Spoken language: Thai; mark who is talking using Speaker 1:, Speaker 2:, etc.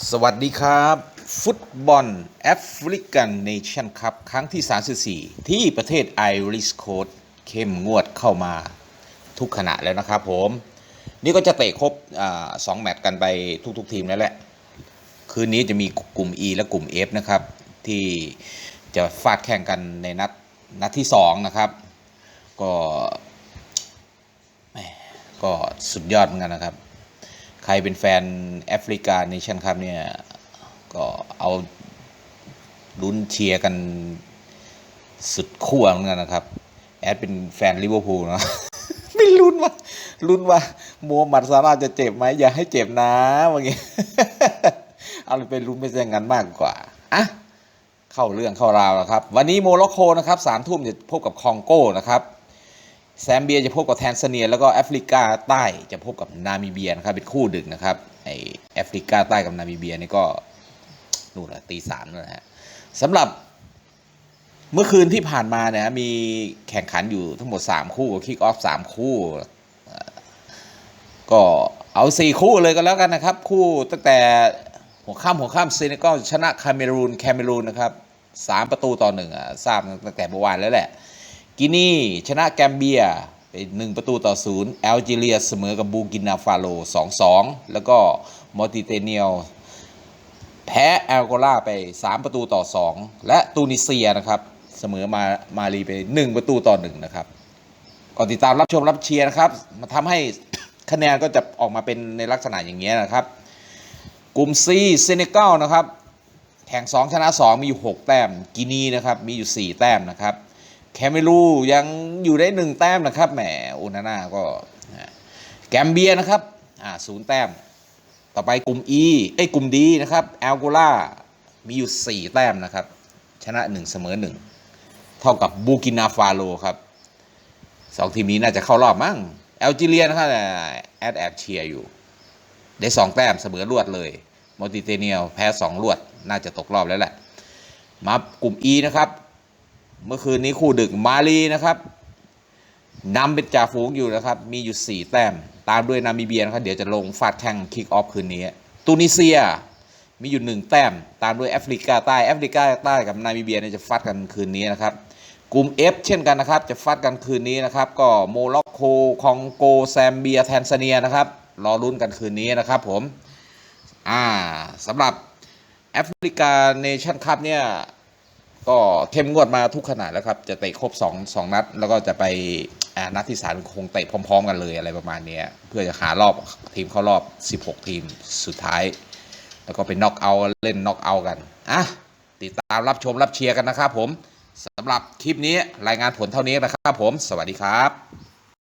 Speaker 1: สวัสดีครับ ฟุตบอลแอฟริกันเนชั่นคัพครั้งที่ 34 ที่ประเทศไอริสโคดเข้มงวดเข้ามาทุกขณะแล้วนะครับผม นี่ก็จะเตะครบอสองแมตช์กันไปทุกๆทีมแล้วแหละ คืนนี้จะมีกลุ่ม E และกลุ่ม F นะครับ ที่จะฟาดแข่งกันในนัดนัดที่ 2 นะครับ ก็แหมก็สุดยอดเหมือนกันนะครับ ใครเป็นแฟนแอฟริกาเนชั่นครับเนี่ย ก็เอาลุ้นเชียร์กันสุดขั้วเหมือนกันนะครับ แอดเป็นแฟนลิเวอร์พูลนะไม่ลุ้นว่าลุ้นว่ามัวหมัดซาร่าจะเจ็บไหมอย่าให้เจ็บนะว่างี้เอาไปลุ้นไปอย่างนั้นมากกว่าอะเข้าเรื่องเข้าราวแล้วครับ วันนี้โมร็อกโกนะครับสามทุ่มจะพบกับคองโกนะครับ แซมเบียจะพบกับแทนซาเนีย แล้วก็แอฟริกาใต้จะพบกับนามิเบียนะครับเป็นคู่ดึกนะครับไอแอฟริกาใต้กับนามิเบียนี่ก็นู่นแหละตีสามนั่นแหละฮะสำหรับเมื่อคืนที่ผ่านมาเนี่ยมีแข่งขันอยู่ทั้งหมด 3 คู่คิกออฟสามคู่ ก็เอา 4 คู่เลยก็แล้วกันนะครับ คู่ตั้งแต่หัวข้ามหัวข้ามเซเนกัลชนะคาเมรูนแคเมรูนนะครับสามประตูต่อหนึ่งอะทราบตั้งแต่เมื่อวานแล้วแหละ กินีชนะแกมเบียไปหนึ่งประตูต่อศูนย์แอลจีเรียเสมอกับบูกินาฟาโลสองสองแล้วก็มอติเตเนียลแพ้แอลโกลาไป 3 ประตูต่อ 2 และตูนิเซียนะครับ เสมอมามาลีไป 1 ประตูต่อ 1 นะครับก็ติดตามรับชมรับเชียร์นะครับ มาทำให้คะแนนก็จะออกมาเป็นในลักษณะอย่างเงี้ยนะครับ กลุ่ม C เซเนกัลนะครับ แข่ง 2 ชนะ 2 มีอยู่ 6 แต้ม กินีนะครับ มีอยู่ 4 แต้มนะครับ แคเมรูยังอยู่ได้1แต้มนะครับแหมอุนาน่าก็แกมเบียนะครับอ่าศูนย์แต้ม ต่อไปกลุ่ม E เอ้ยกลุ่ม D นะครับแอลโกลามีอยู่ 4 แต้มนะครับ ชนะ 1 เสมอ 1 เท่ากับบูกินาฟาโลครับสองทีมนี้น่าจะเข้ารอบมั้งแอลจีเรียนะครับแอดแอบเชียร์อยู่ ได้ 2 แต้มเสมอรวดเลยมอติเตเนียลแพ้ 2 รวด น่าจะตกรอบแล้วแหละ มากลุ่ม E นะครับ เมื่อคืนนี้คู่ดึกมาลีนะครับนำเป็นจ่าฝูงอยู่นะครับ มีอยู่ 4 แต้ม ตามด้วยนามิเบียนะครับ เดี๋ยวจะลงฟาดแข่งคิกออฟคืนนี้ตูนิเซียมีอยู่ 1 แต้ม ตามด้วยแอฟริกาใต้แอฟริกาใต้กับนามิเบียเนี่ยจะฟัดกันคืนนี้นะครับกลุ่ม F เช่นกันนะครับ จะฟัดกันคืนนี้นะครับ ก็โมร็อกโกคองโกแซมเบียแทนซาเนียนะครับรอลุ้นกันคืนนี้นะครับผมอ่าสำหรับแอฟริกาเนชั่นคัพเนี่ย ก็เข้มงวดมาทุกขนาดแล้วครับ จะเตะครบ2 2นัด แล้วก็จะไปนัดที่สามคงเตะพร้อม ๆ กันเลยอะไรประมาณนี้เพื่อจะหารอบทีมเข้ารอบ 16 ทีมสุดท้าย แล้วก็เป็นน็อกเอาเล่นน็อกเอากันอะติดตามรับชมรับเชียร์กันนะครับผมสำหรับคลิปนี้รายงานผลเท่านี้นะครับผม สวัสดีครับ